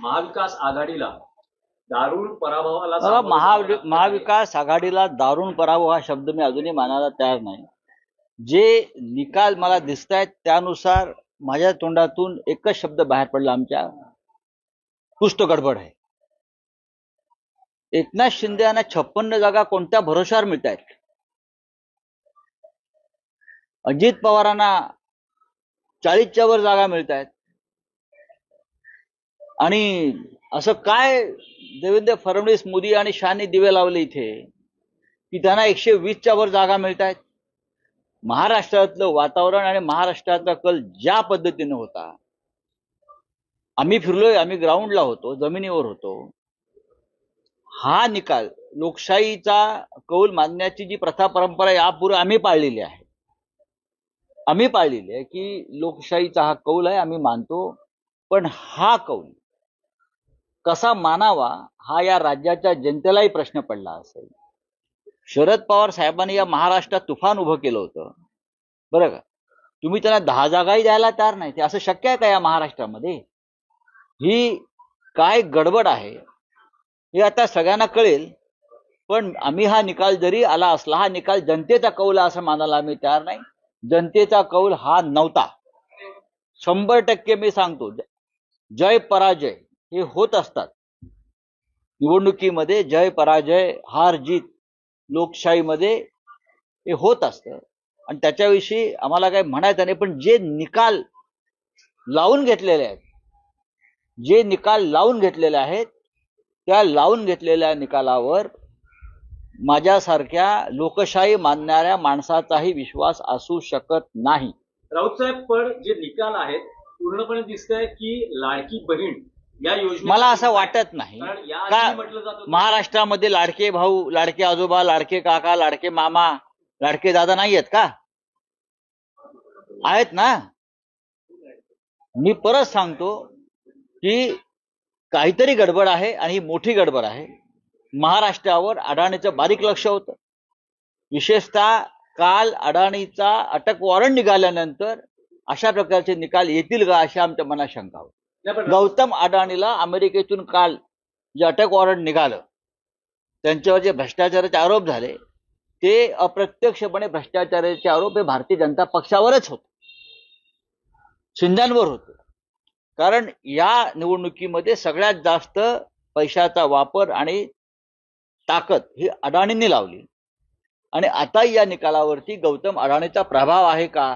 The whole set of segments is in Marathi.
महाविकास आघाडीला दारुण पराभवाला सामोरं महा महाविकास आघाडीला दारुण पराभव हा शब्द मी अजूनही मानायला तयार नाही. जे निकाल मला दिसत आहेत त्यानुसार माझ्या तोंडातून एकच शब्द बाहेर पडला आमच्या तो गडबड आहे. एकनाथ शिंदे यांना छप्पन्न जागा कोणत्या भरोशावर मिळत आहेत अजित पवारांना चाळीसच्या वर जागा मिळत आहेत आणि असं काय देवेंद्र फडणवीस मोदी आणि शहानी दिवे लावले इथे? की त्यांना एकशे वीसच्या वर जागा मिळत आहेत महाराष्ट्रातलं वातावरण आणि महाराष्ट्रातला कल ज्या पद्धतीनं होता? आम्ही फिरलोय आम्ही ग्राउंडला होतो जमिनीवर होतो. हा निकाल लोकशाहीचा कौल मानण्याची जी प्रथा परंपरा यापूर्वी आम्ही पाळलेली आहे. आम्ही पाळलेली आहे की लोकशाहीचा हा कौल आहे आम्ही मानतो. पण हा कौल कसा मानावा हा या राज्याच्या जनतेलाही प्रश्न पडला असेल. शरद पवार साहेबांनी या महाराष्ट्रात तुफान उभं केलं होतं. बरं का? तुम्ही त्यांना दहा जागाही द्यायला तयार नाही ते असं शक्य आहे का या महाराष्ट्रामध्ये? ही काय गडबड आहे? हे आता सगळ्यांना कळेल. पण आम्ही हा निकाल जरी आला असला हा निकाल जनतेचा कौल आहे असं मानायला आम्ही तयार नाही. जनतेचा कौल हा नव्हता. शंभर टक्के मी सांगतो. जय पराजय. हे होत असतात. निवडणुकीमध्ये जय पराजय हार जीत लोकशाहीमध्ये हे होत असतं. आणि त्याच्याविषयी आम्हाला काही म्हणायचं नाही पण जे निकाल लावून घेतलेले आहेत जे निकाल लावून घेतलेले आहेत त्या लावून घेतलेल्या निकालावर माझ्यासारख्या लोकशाही मानणाऱ्या माणसाचाही विश्वास असू शकत नाही. राऊत साहेब पण जे निकाल आहेत पूर्णपणे दिसतंय की लाडकी बहीण या योजने मला असं वाटत नाही. कारण या का आधी म्हटलं जात होतं महाराष्ट्रामध्ये लाडके भाऊ लाडके आजोबा लाडके काका लाडके मामा लाडके दादा नाही आहेत का? आहेत ना? मी परत सांगतो की काहीतरी गडबड आहे आणि ही मोठी गडबड आहे. महाराष्ट्रावर अडाणीचं बारीक लक्ष होतं. विशेषतः काल अडाणीचा अटक वॉरंट निघाल्यानंतर अशा प्रकारचे निकाल येतील का अशी आमच्या मनात शंका होती. गौतम अडाणीला अमेरिकेतून काल जे अटक वॉरंट निघालं त्यांच्यावर जे भ्रष्टाचाराचे आरोप झाले ते अप्रत्यक्षपणे भ्रष्टाचाराचे आरोप हे भारतीय जनता पक्षावरच होते. शिंद्यांवर होते. कारण या निवडणुकीमध्ये सगळ्यात जास्त पैशाचा वापर आणि ताकद ही अडाणींनी लावली. आणि आता या निकालावरती गौतम अडाणीचा प्रभाव आहे का?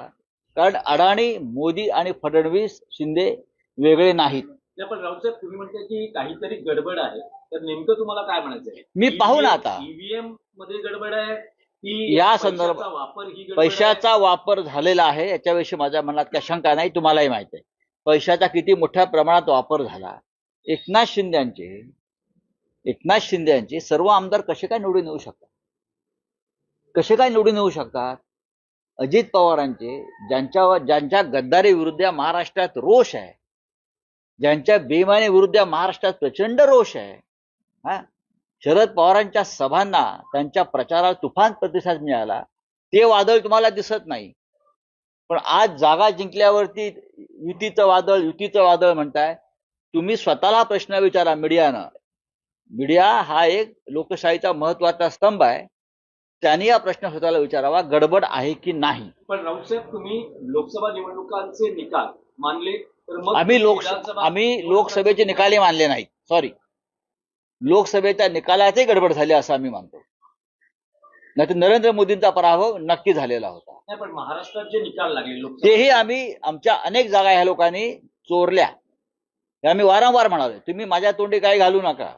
कारण अडाणी मोदी आणि फडणवीस शिंदे वेगळे नाहीत. नाही, पण तुम्ही म्हणताय की काहीतरी गडबड आहे. तर नेमकं तुम्हाला काय म्हणायचंय मी पाहू ना आता. ईव्हीएममध्ये गडबड आहे की या पैशाचा संदर्भात- वापर ही गडबड आहे? पैशाचा वापर झालेला आहे याच्याविषयी माझ्या मनात काही शंका नाही तुम्हालाही माहिती आहे. पैशाचा किती मोठ्या प्रमाणात वापर झाला. एकनाथ शिंद्यांचे एकनाथ शिंदे यांचे सर्व आमदार कसे काय निवडून येऊ शकतात? कसे काय निवडून येऊ शकतात? अजित पवारांचे ज्यांच्या ज्यांच्या गद्दारी विरुद्ध या महाराष्ट्रात रोष आहे. ज्यांच्या बेमाने विरुद्ध महाराष्ट्रात प्रचंड रोष आहे. हा? शरद पवारांच्या सभांना त्यांच्या प्रचाराला तुफान प्रतिसाद मिळाला. ते वादळ तुम्हाला दिसत नाही. पण आज जागा जिंकल्यावरती युतीचं वादळ युतीचं वादळ म्हणताय. तुम्ही स्वतःला प्रश्न विचारा मीडियानं. मीडिया हा एक लोकशाहीचा महत्त्वाचा स्तंभ आहे. त्यांनी हा प्रश्न स्वतःला विचारावा गडबड आहे की नाही? पण राऊत साहेब तुम्ही लोकसभा निवडणुकांचे निकाल मानले आम्ही लोक आम्ही लोकसभेचे निकालही मानले नाहीत. सॉरी लोकसभेच्या निकालातही गडबड झाली असं आम्ही मानतो. नाही तर नरेंद्र मोदींचा पराभव नक्की झालेला होता. पण महाराष्ट्रात जे निकाल लागले तेही आम्ही आमच्या अनेक जागा ह्या लोकांनी चोरल्या. हे आम्ही वारंवार म्हणालो. तुम्ही माझ्या तोंडी काही घालू नका.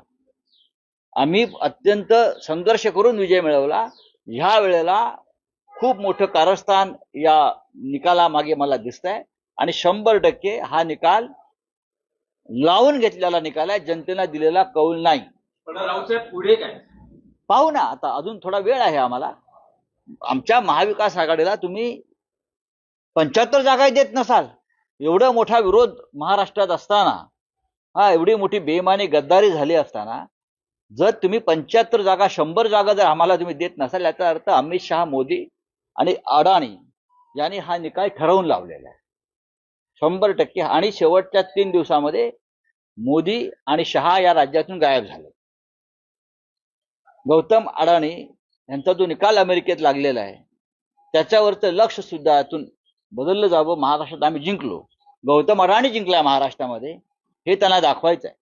आम्ही अत्यंत संघर्ष करून विजय मिळवला. ह्या वेळेला खूप मोठं कारस्थान या निकालामागे मला दिसत आहे आणि शंभर टक्के हा निकाल लावून घेतलेला निकाल आहे. जनतेला दिलेला कौल नाही. पण पुढे काय? पाहू ना आता अजून थोडा वेळ आहे आम्हाला. आमच्या महाविकास आघाडीला तुम्ही पंच्याहत्तर जागाही देत नसाल. एवढा मोठा विरोध महाराष्ट्रात असताना हा एवढी मोठी बेमानी गद्दारी झाली असताना जर तुम्ही पंच्याहत्तर जागा शंभर जागा जर आम्हाला तुम्ही देत नसाल याचा अर्थ अमित शहा मोदी आणि अडाणी यांनी हा निकाल ठरवून लावलेला आहे. शंभर टक्के आणि शेवटच्या तीन दिवसामध्ये मोदी आणि शहा या राज्यातून गायब झाले. गौतम अडाणी यांचा जो निकाल अमेरिकेत लागलेला आहे त्याच्यावरचं लक्ष सुद्धा यातून बदललं जावं महाराष्ट्रात आम्ही जिंकलो. गौतम अडाणी जिंकलाय महाराष्ट्रामध्ये हे त्यांना दाखवायचं आहे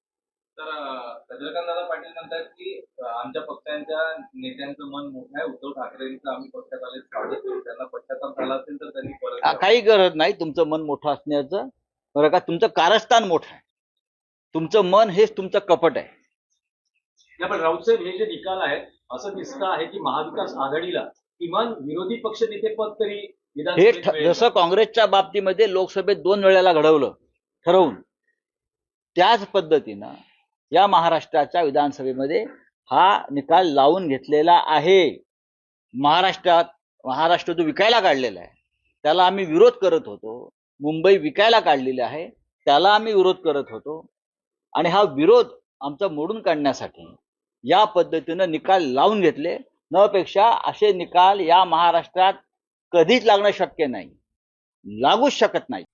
तर अं, चंद्रकांत दादा पाटील म्हणतात की आमच्या पक्षांच्या नेत्यांचं मन मोठं आहे. उद्धव ठाकरेंचं आम्ही पक्षात आले स्वागत करू. त्यांना पश्चाताप झाला असेल तर त्यांनी परत. काही गरज नाही. तुमचं मन मोठं असण्याचं. बरं का? तुमचं कारस्थान मोठं आहे. तुमचं मन हेच तुमचं कपट आहे. नाही पण राऊत साहेब हे जे निकाल आहेत असं दिसतं आहे की महाविकास आघाडीला किमान विरोधी पक्ष नेते पद तरी हे ठ-. जसं काँग्रेसच्या बाबतीमध्ये लोकसभेत दोन वेळेला घडवलं ठरवून. त्याच पद्धतीनं या महाराष्ट्राच्या विधानसभेमध्ये हा निकाल लावून घेतलेला आहे. महाराष्ट्रात महाराष्ट्र जो विकायला काढलेला आहे त्याला आम्ही विरोध करत होतो. मुंबई विकायला काढलेली आहे त्याला आम्ही विरोध करत होतो. आणि हा विरोध आमचा मोडून काढण्यासाठी या पद्धतीनं निकाल लावून घेतले. न पेक्षा असे निकाल या महाराष्ट्रात कधीच लागणं शक्य नाही. लागूच शकत नाही.